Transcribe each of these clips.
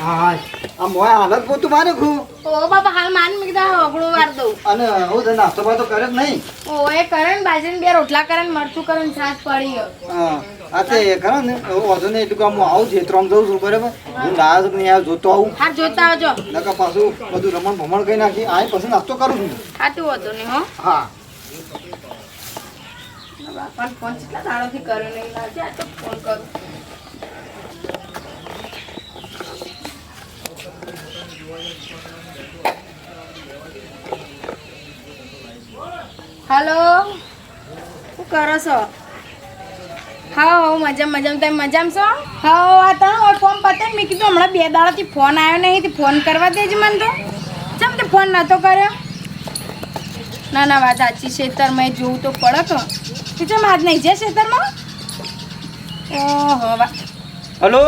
હા હા આ મોય હાલત પોતું મારે ખું ઓ બાપા હાલ માન મેં કીધા વાર દઉં. અને હું તો નાસ્તો બાતો કરે જ નહીં. ઓ એ કરે ને બાજરીને બે રોટલા કરે ને મરચું કરે ને છાશ પડી હા આ તે ખરો ને એવું વાંધો નહીં એટલું કામ હું આવું ખેતરમાં જઉં છું બરાબર? હું લાવ્યો છું નહીં જોતો આવું. હા જોતા આવજો. નકર પાછું બધું રમણ ભમણ કરી નાખી આ પછી નાસ્તો કરું છું. ખાતું હતું ને હો? હા. બાપાને ફોન કેટલા દાડોથી કર્યો નહીં લાગે આ તો ફોન કરું. હલો? શું કરો છો? હા હો મજા મજામાં. તમે મજામાં છો? હા આ તને ફોન પતે મેં કીધું હમણાં બે દાડાથી ફોન આવ્યો નહીં તે ફોન કરવા દેજ મને તો. ચમ તે ફોન નહોતો કર્યો? ના ના વાત સાચી ખેતરમાં જોવું તો પડે તો. તું ચમ આજ નહીં છે ખેતરમાં ઓહો વા હલો?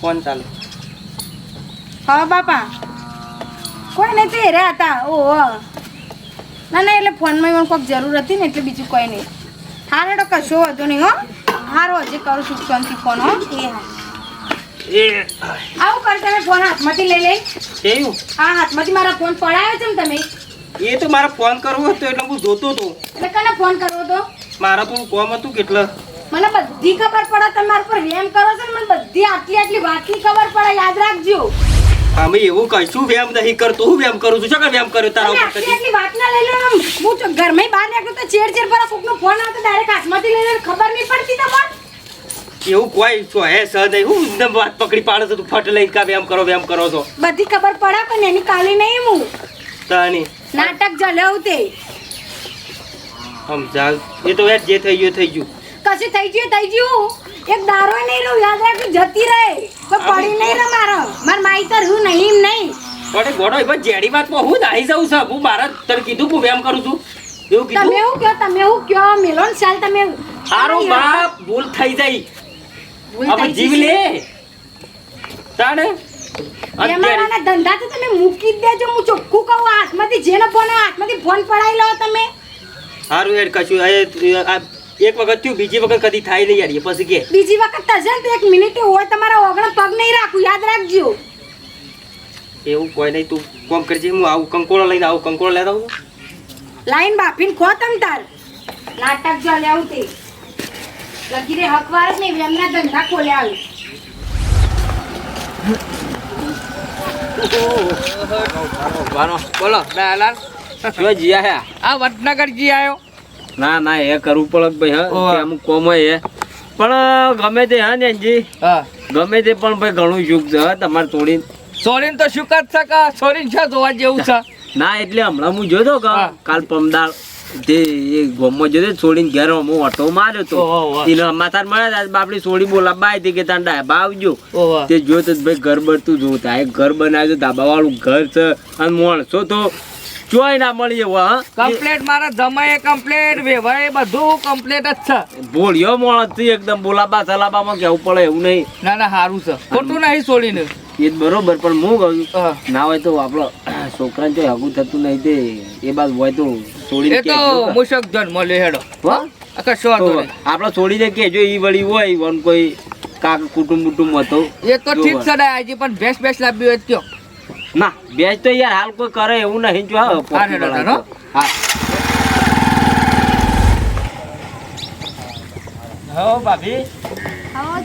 ફોન ચાલુ. હા બાપા. કોઈ નહીં તો હેરા હતા? ઓહો. ના ના એટલે ફોનમાં મને કોઈક જરૂર હતી ને એટલે બીજું કોઈ નહીં. હારે તો કશો વાંધો નહીં હો. હારો હજી કરું છું શાંતિ ફોન હો. એ હા. આવું કર તમે ફોન હાથમાંથી લઈ લઈ. કેવું હા હાથમાંથી મારા ફોન પડાયો છે ને તમે. એ તો મારા ફોન કરવો હતો એટલે હું જોતો હતો. એટલે કને ફોન કરવો તો મારા તો કોમ હતું કેટલા? મને બધી ખબર પડે તમે મારા પર રેમ કરો છો ને મને બધી આટલી આટલી વાતની ખબર પડે યાદ રાખજો. અમે એવું કશું વેમ નહીં કરતો હું વેમ કરું છું. શું કે વેમ કર્યો તારા ઉપર? આટલી વાત ના લઈ લો હું તો ઘરમાં બહાર નીકળું તો ચેડ ચેડ પર કોકનો ફોન આવતો ડાયરેક્ટ હાથમાંથી લઈ લે ખબર નહીં પડતી તમને. એવું કોઈ છો હે સહ નહીં. હું એકદમ વાત પકડી પાડે તો તું ફટ લઈને કા વેમ કરો વેમ કરો છો. બધી ખબર પડે પણ એની કાલી નહીં હું. તાની નાટક જલ્યો તે. સમજાવ એ તો યાર જે થઈ ગયું થઈ ગયું. કશું થઈ ગયું થઈ ગયું. એક દારો નહીં રહું યાદ રાખી જતી રહે. તો પડી નહીં રહે મારો. માર માઈ તો હું નહીં એમ નહીં. પણ ગોડો બસ જેડી વાતમાં હું નાહી જાઉં છું. હું મારા તને કીધું હું વેમ કરું છું. એવું તમે એવું હું કયો તમે હું કયો મેલો ને ચાલ તમે. હારો બાપ ભૂલ થઈ જાય. ભૂલ આપણે જીવ લે. તાણે? અત્યારે ધંધા તો તમે મૂકી દેજો. હું ચોખ્ખું કહું હાથમાંથી જેનો ફોન હાથમાંથી ફોન પડાવી લો તમે. સારું એડ કશું એ આ એક વખત થયું બીજી વખત કદી થાય નહીં યાર પછી કે. બીજી વખત થશે ને તો એક મિનિટ હોય તમારા ઓગણ પગ નહીં રાખું યાદ રાખજો. એવું કોઈ નહીં તું કોમ કરજે હું આવું કંકોળો લઈને આવું કંકોળો લેતા આવું. લાઈન બાફીને ખો તમ તાર. નાટક જો લેવું તે. લગી રે હકવાર જ નહીં એમના ધંધા ખોલે આવે. બોલો દયાલાલ જો જીયા હે આ? વડનગર જી આવ્યો ના ના એ કરવું પડે ભાઈ હા તે અમુક કોમ એ. પણ ગમે તે હા નેનજી. હા. ગમે તે પણ ભાઈ ઘણું સુખ છે તમારે તોડીને સોરીન તો શું કર કા સોરીન છે જોવા જેવું છે? ના એટલે હમણાં હું જોતો કે કાલ પમદાળ જે એ ગોમમાં જોતો છોડીને ઘેર હું ઓટો માર્યો તો. એને માથાર મળ્યા હતા બાપડી સોડી બોલાવવા આવી હતી કે તાર ડાબા આવજો. તે જોયો તો ભાઈ ઘર બરતું જોતા. એક ઘર બનાવ્યું છે ધાબા વાળું ઘર છે અને માણસો તો ચોય ના મળી એવો હા? કમ્પ્લેટ મારા જમાએ કમ્પ્લેટ વેવાય બધું કમ્પ્લેટ જ છે. ભોળિયો માણસ છે એકદમ બોલાબા સલાબામાં કેવું પડે એવું નહીં. ના ના સારું છે. ખોટું નહીં છોડીને. એ જ બરોબર પણ હું કહું. ના હોય તો આપણો છોકરાને જો હગું થતું નહીં તે એ બાદ હોય તો છોડીને એ તો જન મુશક જન્મ લે હેડો કશો વાંધો તો નહીં. આપણે છોડીને કેજો ઈ વળી હોય વન કોઈ કાક કુટુંબ કુટુંબ હતો એ તો ઠીક છે હજી પણ ભેસ ભેસ લાવી હોય કયો? ના બેચ તો યાર હાલ કોઈ કરે એવું નહીં જો હા, હા. હા. હો ભાભી.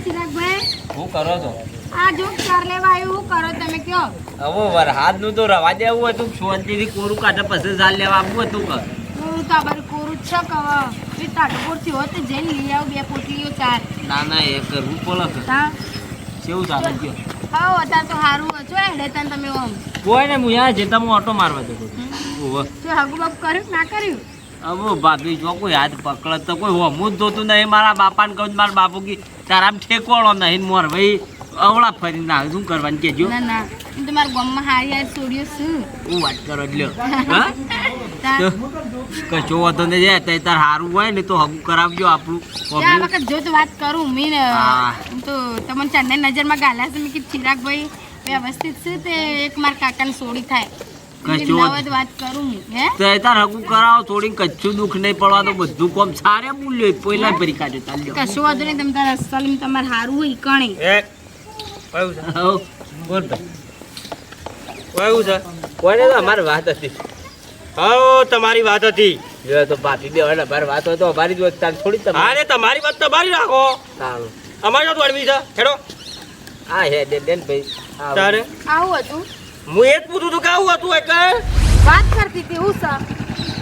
ચિરાગભાઈ. શું કરો છો? આ જો ચાર લેવા આવ્યું શું કરો તમે કયો હવે વરહાદનું તો રવા દેવું હતું શાંતિથી કોરું કાઢે પછી ઝાલ લેવા આપવું હતું કે હું તો આ કોરું જ છે કવા એ તાટપોરથી હોત તો જઈને લઈ આવ બે પોટલીઓ ચાર. ના ના એ કરવું પડે. હા. કેવું ચાલે કયો હા અત્યારે તો સારું છો હેડે તને તમે ઓમ. કોઈ ને હું યા જતા હું ઓટો મારવા જતો ઓહો તો હગુ બાપુ કર્યું ના કર્યું? હવે ભાભી જો કોઈ હાથ પકડે તો કોઈ હોમું જ જોતું નહીં મારા બાપાને કહું મારા બાપુ કી તારામ ઠેકોળો નહીં મોર ભાઈ. અવળા ફરી ના શું કરવાનું કેજો ના ના. માં ગામમાં હારી હારી છોડ્યો છું. હું વાત કરો લ્યો. હા? ને વાંધો નહીં જાય તો તાર સારું હોય ને તો હગું કરાવજો આપણું આ વખત જો તો વાત કરું મીન. તો તમને ચંદન નજરમાં ગાલા છે મેં કીધું ચિરાગભાઈ વ્યવસ્થિત છે તે એક મારા કાકાને સોડી થાય. મેં કીધું કશો લાવો તો વાત કરું હે? તો તાર હગું કરાવો થોડી કચ્છું દુઃખ નહીં પડવા તો બધું કોમ સારે બોલ્યો પહેલા ભરી કાઢ્યો ચાલ્યો કશું વાંધો નહીં તમે તારા સલીમ તમારે સારું હોય કણે. છે. તો અમારી વાત હતી. હા તમારી વાત હતી. જો તો ભાભી બે હોય ને અમારી વાત હોય તો અમારી જ તાર થોડી તમે અરે તમારી વાત તમારી રાખો. સારું. અમારી વાત વળવી છે. હેડો. હા હે દે દેન ભાઈ. તારે? આવું હતું. હું એ જ પૂછું તું કે આવું હતું એકર વાત કરતી હતી હું સર.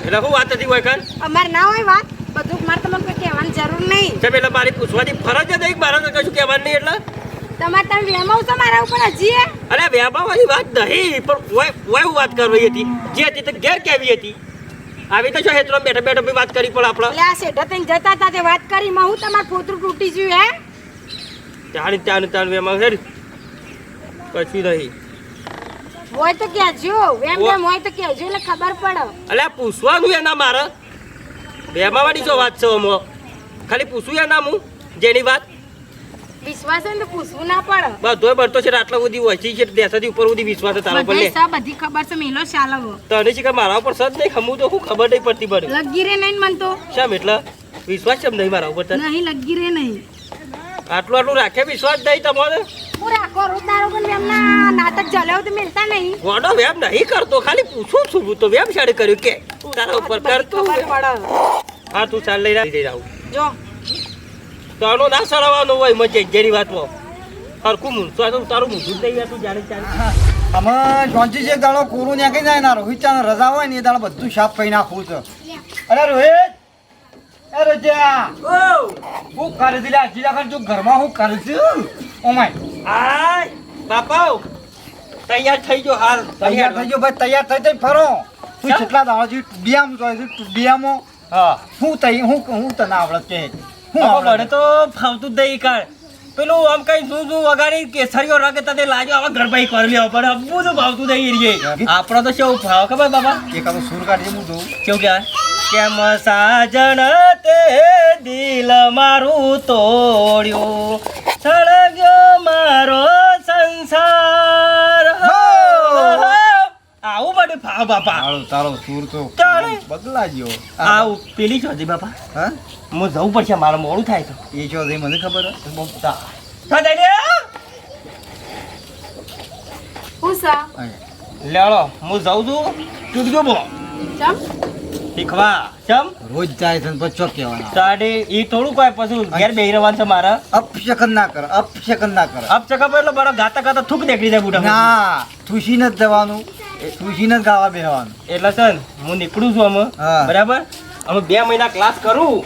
એટલે શું વાત હતી એકર અમારે ના હોય વાત બધું મારે તમારે કોઈ કહેવાની જરૂર નહીં. તમે એટલે મારી પૂછવાની ફરજ જ એક બાર તો કશું કહેવાની નહીં એટલે? તમારે તમે વેમાવ તો મારા ઉપર હજી? એ? અરે વેમાવાની વાત નહીં પણ કોઈ કોઈ વાત કરવી હતી. જે હતી તે ઘેર કેવી હતી? આવી તો જો હેતરો બેઠા બેઠા બી વાત કરી પણ આપણે એટલે આ શેઠા જતા તે વાત કરી માં હું તમાર પોતરું તૂટી ગયું હે? ત્યાં ત્યાં ત્યાં વેમાં હેર પછી કશું નહીં. હોય તો કહેજો વેમ વેમ હોય તો કહેજો એટલે ખબર પડે. અલ્યા પૂછવાનું એના મારે. બેમાં જો વાત છે અમો ખાલી પૂછું એના હું જેની વાત. વિશ્વાસ હોય ને પૂછવું ના પડે. બધોય બનતો છે આટલા બધી હોય છે દેસાથી ઉપર બધી વિશ્વાસ છે પર લે બધી ખબર છે મેલો ચાલવો તને છે કે મારા ઉપર સજ નહીં ખમું તો હું ખબર નહીં પડતી પડે. લગી રે નહીં મન તો. શેમ એટલે? વિશ્વાસ કેમ નહીં મારા ઉપર તને? નહીં લગી રે નહીં. આટલું આટલું રાખે વિશ્વાસ નહીં તમારે? હું રાખો રોજ દારો પણ વેમના નાટક ચાલ્યો તો મિલતા નહીં. ગોડો વેમ નહીં કરતો ખાલી પૂછું છું હું તો વેમ શાડે કર્યું કે. તારા ઉપર કરતું હા તું ચાલ લઈ જઈ જો. તારો ના સરાવવાનું હોય મજે જેની વાતમાં. સરખું મૂંઝ તો તારું મૂંઝું થઈ યાર તું જાણે ચાલે અમે જોનજી જે દાડો કોરું નાખી જાય ના રોહિત ચાનો રજા હોય ને એ દાડો બધું સાફ કરી નાખવું છે. અરે રોહિત! અરે રજા હું કરી દીધા આજી દાખલ તું ઘરમાં હું કરું છું ઓ માય. આય! બાપા તૈયાર થઈ ગયો હાલ. તૈયાર થઈ ગયો ભાઈ તૈયાર થઈ થઈ ફરો. તું કેટલા કેટલા દાડાથી ટુડિયામ જોઈ છે ટુડિયામો હા. હું. તઈ હું હું તને આવડત કે મને તો ફાવતું જ નહીં કાઢ પેલું આમ કઈ શું શું વગાડી કેસરીઓ રગે તને લાગ્યો હવે ગરબાઈ કરી લેવા પડે. હબું તો ભાવતું નહીં રહીએ આપણો તો શું ભાવ ખબર બાબા એકાદો સુર કાઢી હું જોઉં કેવું કે કેમ સાજણ તે દિલ મારું તોડ્યું? સળગ્યો મારો સંસાર. હો! આવું બાપા. તારો તારો સુર તો તારે? બદલા ગયો. આ પેલી છો બાપા. હા? હું જવું પડશે મારે મોડું થાય તો એ છો મને ખબર તા. હા, જાઉં છું. ચૂકજો બો ચમ? શીખવા. ચમ? રોજ જાય છે ને પછી ચો કહેવાના. તાડે એ થોડું કોઈ પછી ઘેર બેહી રહેવાનું છે મારા. અપશકન ના કર અપશકન ના કર. અપશકન એટલે મારા ગાતા ગાતા થૂક દેખડી જાય બુઢા ના થૂસી જ જવાનું તુસીને જ ગાવા બેહવાનું. એટલે છે ને હું નીકળું છું અમે બરાબર? અમે બે મહિના ક્લાસ કરું.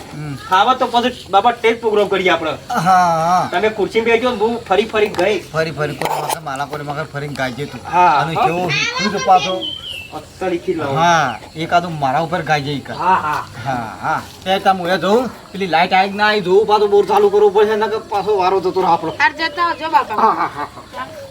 ખાવા તો પછી બાબા ટેસ્ટ પ્રોગ્રામ કરીએ આપણે. હા હા. તમે ખુરશી ને હું ફરી ફરી ગઈ. ફરી ફરી કોઈ માથે માલા કોઈ માથે ફરી ગાજે તું. હા. અને કેવું તો પાછો. હા એકાદું મારા ઉપર ગાજે હા હા. હા હા. તે તમે એ જોઉં પેલી લાઈટ આવી ના આવી જોઉં પાછું બોર ચાલુ કરવું પડશે નકર પાછો વારો જતો રહે આપણો. જતા જો બાપા. હા હા. હા.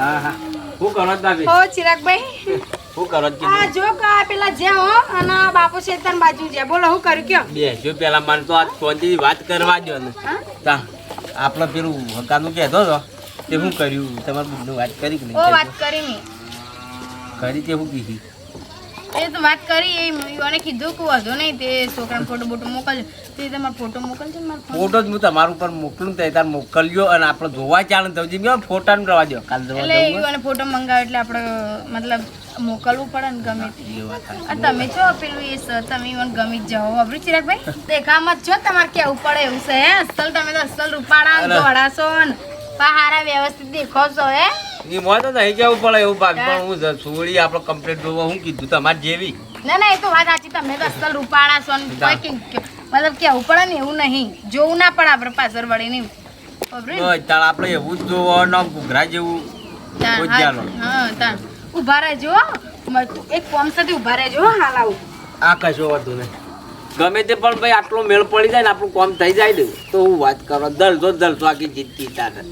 હા હા. હું કરો જ દાદી ચિરાગભાઈ. હું કરો જ જો કા પેલા જે હો અને બાપુ શેતન બાજુ બોલો હું કર્યું કયો? જો પેલા મને તો આજ ફોનથી વાત કરવા દો ને. તા આપણે પેલું હકાનું કહેતો હતો તે શું કર્યું. તમારું વાત કરી ઓ વાત કરી મી. કરી તે શું કીધી? એ તો વાત કરી એ મને કીધું કે વાંધો નહીં તે છોકરાને ફોટો બોટો મોકલજો. તે તમારો ફોટો મોકલજો મારો ફોટો જ હું તમારું પર મોકલું તે તાર મોકલજો અને આપણે જોવા ચાલે તો જેમ ફોટા ને રવા દો. કાલ જોવા એટલે જવું ફોટો મંગાવ્યો એટલે આપણે મતલબ મોકલવું પડે ને ગમે તે. તમે છો પેલું એ સર તમે મને ગમી જ જાઓ. વાપરી ચિરાગભાઈ દેખામાં જ છો તમારે કેવું પડે એવું છે હે? અસલ તમે તો અસલ રૂપાળા દોડાશો. ને. પહારા વ્યવસ્થિત દેખો છો હે? એ મોય તો નહીં કેવું પડે એવું ભાગ પણ હું સોળી આપણે કમ્પ્લીટ જોવા હું કીધું તમારે જેવી. ના ના એ તો વાત સાચી તમે તો અસલ રૂપાળા છો ને. કોઈ કે- કે- મતલબ કેવું પડે ને એવું નહીં. જોવું ના પડે આપણે પાછળ વળી નહીં વાપરી ને? તો તાર આપણે એવું જ જોવાનું ઘૂઘરા જેવું. હા, ચાલો. ઊભા રહેજો એક કોમ સાથે ઊભા રહેજો હાલ આવું. આ કશો વાંધો નહીં. ગમે તે પણ ભાઈ આટલો મેળ પડી જાય ને આપણું કોમ થઈ જાય ને તો હું વાત કરો. દલતો દલતો આખી જીતતી તારે.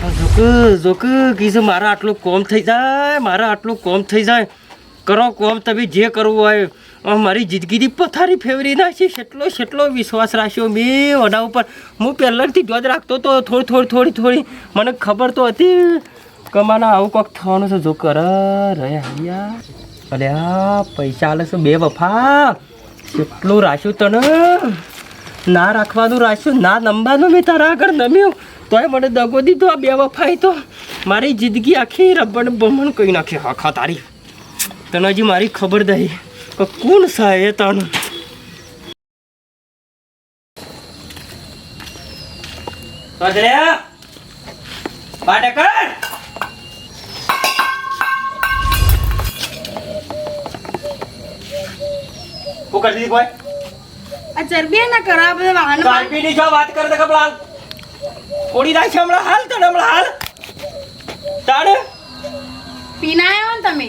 જોક જોક કીધું મારા આટલું કોમ થઈ જાય, મારા આટલું કોમ થઈ જાય. કરો કોમ, તમે જે કરવું હોય. મારી જિંદગીની પથારી ફેવરી નાખી એટલો કેટલો વિશ્વાસ રાખ્યો મેં ઓના ઉપર. હું પહેલાંથી જોજ રાખતો તો થોડી થોડી થોડી થોડી. મને ખબર તો હતી કમાના આવું કોક થવાનું છે. જો કર, રે હૈયા. અલ્યા પૈસા આલે છે બે વફા. કેટલું રાખ્યું તને. ના રાખવાનું રાખ્યું, ના નંબાનું મેં તારા આગળ નમ્યું. તોય મને દગો દીધો આ બે વફાઈ તો. મારી જિંદગી આખી રબડ બમણ કહી નાખી. આખા તારી. તને હજી મારી ખબર દઈ કે કોણ સહાય તાનું કજડ્યા પાટે કર. હું કરી દીધી કોઈ? આ ચરબી ના કરો બધા વાહન કાલપીની જો વાત કરે તો કપડાં કોડી નાખ હમણાં હાલ તને હમણાં હાલ. તારે પીના આવ્યો ને તમે?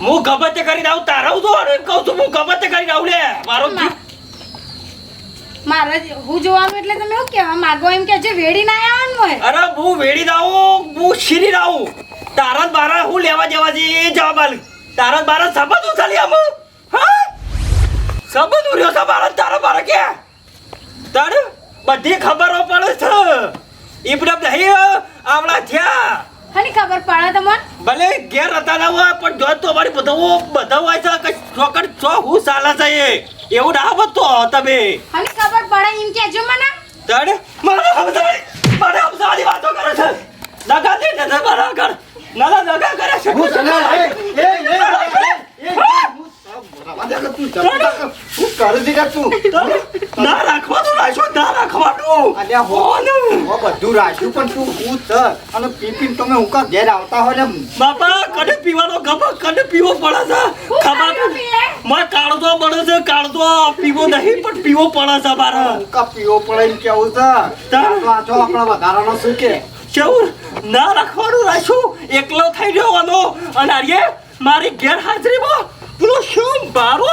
હું ગબતે કરીને આવું તારા તો એમ કહું છું હું ગબતે કરીને આવું લે. મારો મારે હું જોવાનું એટલે તમે એવું કહેવા માગો એમ કે જે વેડી ના આવ્યા ને હોય અરે હું વેડી દાવું હું શીરી દાવું તારા બારા હું લેવા જવા છે એ જવાબ આલ. તારા બારા સંબંધ ઉછાલી આમ હા? સબદ ઉર્યો છે બારા તારા બારા કે? તારે બધી ખબરો પડે છે. ઈપડે નહીં આવડા થયા. હની ખબર પડે તમને? ભલે ઘેર હતા ના હોય પણ જો તો મારી બધો બધો હોય છે કે છોકર છો હું સાલા છે એવું ના બતો તમે. હની ખબર પડે એમ કહેજો મને? તડ મારે સમજાવી મારે સમજાવવાની વાતો કરે છે. નગા દે ને મારા ઘર નગા દગા કરે છે. હું એ એ એ, પીવો નહીં પણ પીવો પડે છે મારે પીવો પડે કેવું છે આપણા વધારાનો શું કે કેવું ના રાખવાનું રાખ્યું. એકલો થઈ આનો અને આર્ય મારી ગેરહાજરીમાં શું બારો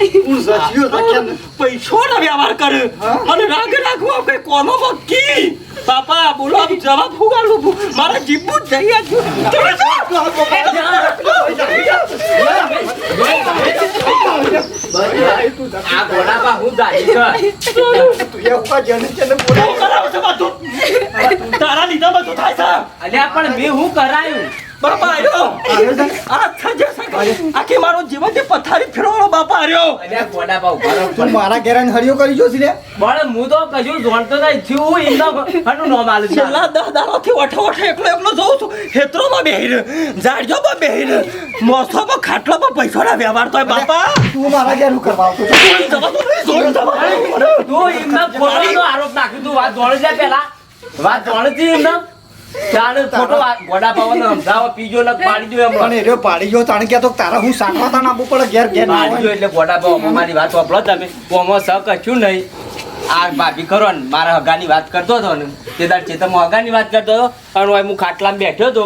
હું તો કેમ પૈસોનો વ્યવહાર કરે? અને રાગ રાખવા કે કોનો મક્કી બાપા બોલો આમ જવાબ ફુગાડું મારા જીભું જ જઈ આ ઘોડામાં હું તું જેને જેને બોલાવો. તારા લીધા બધું થાય છે અલ્યા પણ મેં હું કરાયું બાપા આવ્યો આ થજે. આખી મારું જીવન જે પથારી ફેરવાનો બાપા આવ્યો અલ્યા ઘોડામાં ઊભા રહો. તું મારા ઘેરાન હરિયો કરી જોસી લે? બળ હું તો કશું જોણતો નહીં. થયું ઇન્દો આનું નો માલ છે. છેલ્લા દસ દાડાથી ઓઠો ઓઠો એકલો એકલો જોઉં છું. ખેતરોમાં બેહીને ઝાડજોમાં બેહીને માં પૈસો પૈસાના વ્યવહાર તો બાપા. તું મારા ઘેર હું કરવા આવતો? જોઈ જવા તો ને, જોઈ જવા દો. તું એમના ખોટાનો આરોપ નાખ્યો તું. વાત જોણે છે પેલા? વાત જોણે એમના? ચાલ ખોટો વાત. ગોડા પાવાનો સમજાવો પીજો ને પાડી દો એમ. પણ એ પાડી ગયો તાણે કહેતો કે તારા હું સાકવા તાણ આપવું પડે ઘેર ઘેર પાડી એટલે ગોડા પાવ અમારી વાત વાપરો તમે. કોમો સ કશું નહીં. આ ભાભી ખરો ને મારા હગાની વાત કરતો હતો ને તે દાડ ચેતનમાં હગાની વાત કરતો હતો અને હું ખાટલામાં બેઠો હતો.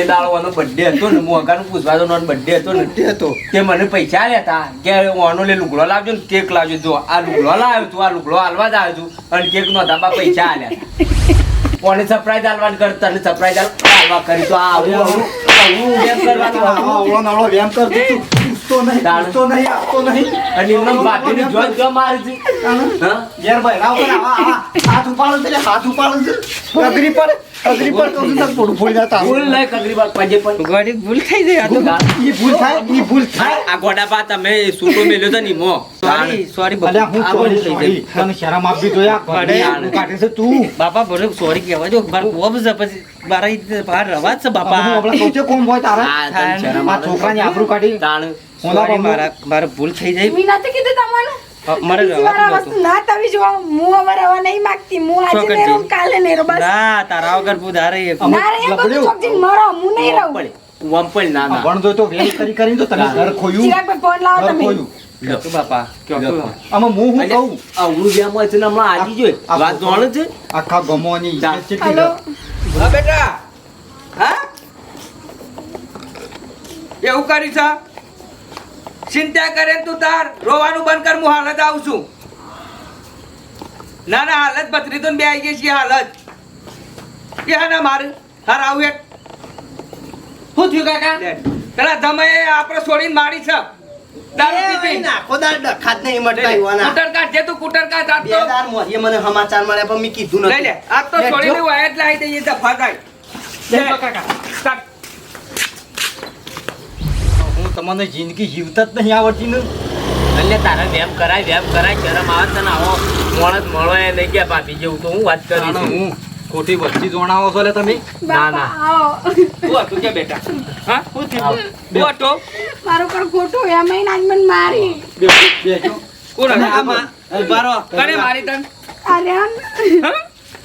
એ દાડો એનો બર્થડે હતો ને હું હગાનું પૂછવા તો બર્થડે હતો ને તે તે મને પૈસા લેતા કે ઓનો લે લુગડો લાવજો ને કેક લાવજો. જો આ લુગડો લાવ્યો તું આ લુગડો હાલવા જ આવ્યો છું અને કેક નો ધાબા પૈસા આલ્યા કોને સરપ્રાઈઝ આલવાન કર તને સરપ્રાઈઝ આલવા કરી તો આ આવું આવું એમ કરવાનું આવો આવું. આવળો નાવળો વેમ કર તું. તો નહીં તો નહીં આપતો નહીં અને એમનો બાપીની જો જો મારી છે તાણ. હા ઘેર બહેરાવ કરે, આવા, આવા. હાથ ઉપાડો એટલે હાથ ઉપાડો છે અઘરી પર અઘરી પર કહું જતા. ભૂલ નહીં કગરી પજે થઈ જાય તો. ઈ ભૂલ થાય ઈ ભૂલ થાય. આ ગોડા બા તમે સૂટો મેલ્યો તો ની મો. સોરી સોરી અલ્યા હું આ થઈ sorry. તને શરમ આપવી જોઈએ આ ઘરની કાઢે છે તું. બાપા બોલે સોરી કહેવા જો બાર કોબ છે પછી મારા બહાર રવા છે હવે હું બાપા કહું હોય તારા. આ તને શરમ આ આવે. છે? છોકરાની આબરૂ કાઢી. તાણ. ઓલા મારા ભૂલ થઈ જાય. મેં નથી કીધું તમને અ, મારે વસ્તુ ના થવી જો હું હવે રવા નહીં માંગતી. હું આજે નહીં કાલે નહીં રહું બસ. ના તારા વગર બુધ હારે ના રે બધું લબડ્યું. મરો હું નહીં રહું. વંપળ વંપળ ના. ના ભણતો તો વેલ કરી કરીને તો તને ઘર ખોયું. ચિરાગભાઈ ફોન લાવો તમે. લ્યો. બાપા કયો આમાં હું હું કહું? આ ઉડું વ્યામાં છે ને હમણાં આજી જોઈ. વાત જોણે છે? આખા ગમોની ચાલ. હા બેટા. હા? એવું કરી છે ચિંતા કરે તું તાર. રોવાનું બંધ કર હું હાલત આવું છું. ના ના હાલત બતરી તો બે આવી ગઈ છે હાલત. કે હા ના મારે. હાર આવું એક. શું થયું કાકા? પેલા તમે આપણે છોડીને મારી છે. દારૂ પીધી. નાખો દાર ડખાત નહીં તમને જિંદગી જીવતા જ નહીં આવડતી ને એટલે તારે વેમ કરાય વેમ કરાય શરમ આવે છે ને આવો. મોણસ મળો એ નહીં કે ભાભી જેવું તો હું વાત કરીશ. હું ખોટી વસ્તી જોણાવો છો લે તમે. ના, ના. તું હતું કે બેટા હા? હું થયું? તું હતો મારો પણ ખોટું એમ આજ મને મારી. કોણ હતું? આમાં ઉભારો. કને મારી. તન. અરે હા?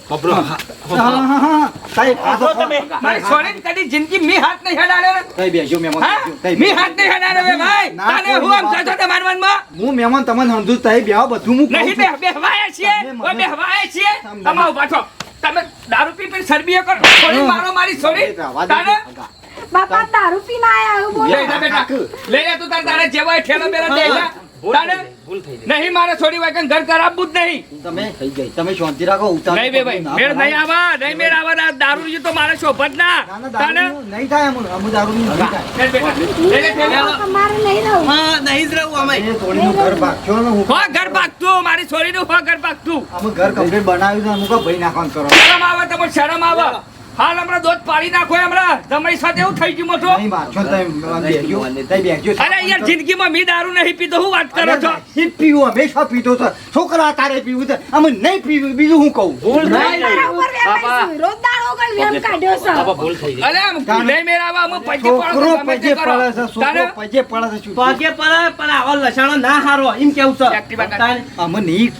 હા, હા, હા. સાહેબ, પાછો ફોન. મારી છોડીને કદી જિંદગી મી હાથ નહીં હડાડ્યો ને? સાહેબ, બેસજો, મહેમાન, હા? મી હાથ નહીં હડાડ્યો બે ભાઈ. તને હું આમ વાત થતો તમારા હું મહેમાન તમને સમજુ છું, સાહેબ, બધું હું નહીં બે બેહવાયા છીએ તમે બેહવાયા દારૂ પી પી સરબીઓ કરો. મારો મારી. તારે? બાપા દારૂ પીને આયા બેટા. લઈ જા તું તારે તારે જેવો હોય ઠેલો બેલો દે થઈ ગઈ નહીં મારે છોડી વાગન ઘર ખરાબવું જ નહીં. તમે તમે શાંતિ રાખો ઉતાર નહીં બે ભાઈ મેળ નહીં આવા નહીં મેળ આવા ના દારૂ તો મારે શોભત ના. ના, ના, નહીં થાય અમુ અમુ દારૂ નહીં થાય. તમારે નહીં રહું. હા નહીં જ રહું અમે એ થોડીનું ઘર ભાગશો ને હું. હા ઘર ભાગતું મારી છોરીનું હા ઘર ભાગતું. અમે ઘર કમ્પ્લીટ બનાવ્યું છે અમુક ભાઈ નાખવાનું કરો. શરમ આવે તમને શરમ આવે. હાલ હમણાં દોધ પાડી નાખો હમણાં. તમારી સાથે એવું થઈ ગયું મોટું. અરે યાર જિંદગીમાં મી દારૂ નહીં પીતો હું વાત કરો છો? પીવું હંમેશા પીતો છો. છોકરા તારે પીવું છે અમે નહીં પીવું બીજું હું કહું? ભૂલ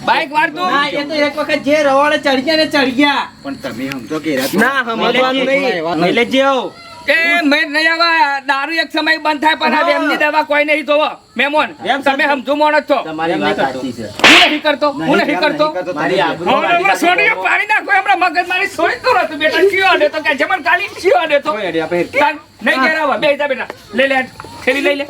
બાઈક વાળતું? ના એ તો એક વખત જે રવાડે ચડી ગયા ને ચડી ગયા પણ તમે સમજો કે ના સમજવાનું નહીં. નહીં એટલે એ મેં નહીં આવા દારૂ એક સમય બંધ થાય પણ હવે એમની દવા કોઈ નહીં જોવો. મેમોન તમે સમજો મોણસ છો. તમારી વાત સાચી છે. હું નહીં કરતો હું નહીં કરતો. મારી આબરૂ હવે પાડી નાખો હમણાં મગજ મારી છોડી તો નતું બેટા ચિયો ને તો કે જમણ કાલી ચિયો ને તો. નહીં ઘેરાવા બે જા બેટા. લઈ લે થેલી લઈ લે.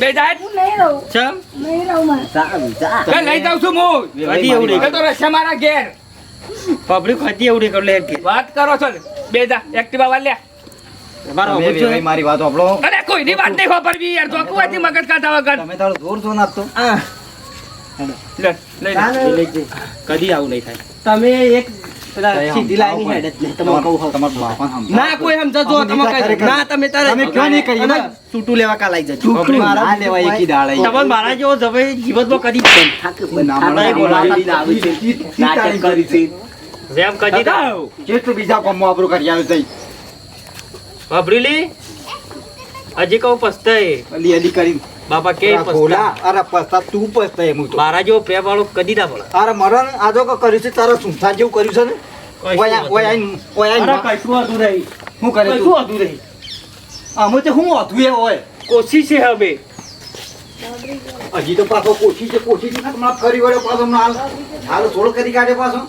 બે જા હું નહીં રહું. ચમ. નહીં રહું મારે. સારું જા. બે લઈ જાઉં છું હું. તો રસ્તે મારા ઘેર. પબ્લિક હતી એવડી કર લે વાત કરો છો ને. બે જા એક્ટિવા વાળ લે મારો વાત સાંભળો અરે કોઈની વાત નહીં ખબરવી યાર તો કુવાથી મગજ કાઢા વગર. તમે તારો જોર છો ના તો. લે લઈ લે. કદી આવું નહીં થાય. તમે એક પેલા સીધી લાઈન હેડ જ નહીં તમે કહું હોત. તમારા બાપાને સમજાવો. ના કોઈ સમજો અમે તમે દીકરા કઈ ખરેખર- ના તમે તારે તમે ક્યાં નહીં કહીએ ને? છૂટું લેવા કાલ આવી જજો. છૂટું ના લેવાય એકી દાડે. તમે મારા જેવો જવાઈ જીવનમાં કદી જ નહીં. ના મળે, બોલાવી લાવી છે. નાટક કરી છે વેમ કદી દઉં જેટલું બીજા કામમાં આપણું કરી આવ્યું તઈ. વાપરીલી હજી કહું પસ્તાય. અલી અલી કરીને. બાપા કે પસ્તા અરે પસ્તા તું પસ્તાય હું તો. મારા જેવો પે વાળો કદી ના પડે અરે મરણ આજો કો કર્યું છે તારા સુમસાન જેવું કર્યું છે ને? ઓય ઓય ઓય કશું હતું નહીં શું કરે કશું હતું નહીં આમાં તો હું હતું એ હોય? કોશિશ છે હવે. હજી તો પાછો કોશી છે કોશી છે તમારે કરી વળ્યો પાછો હાલ હાલ સોળ કરી કાઢે પાછો.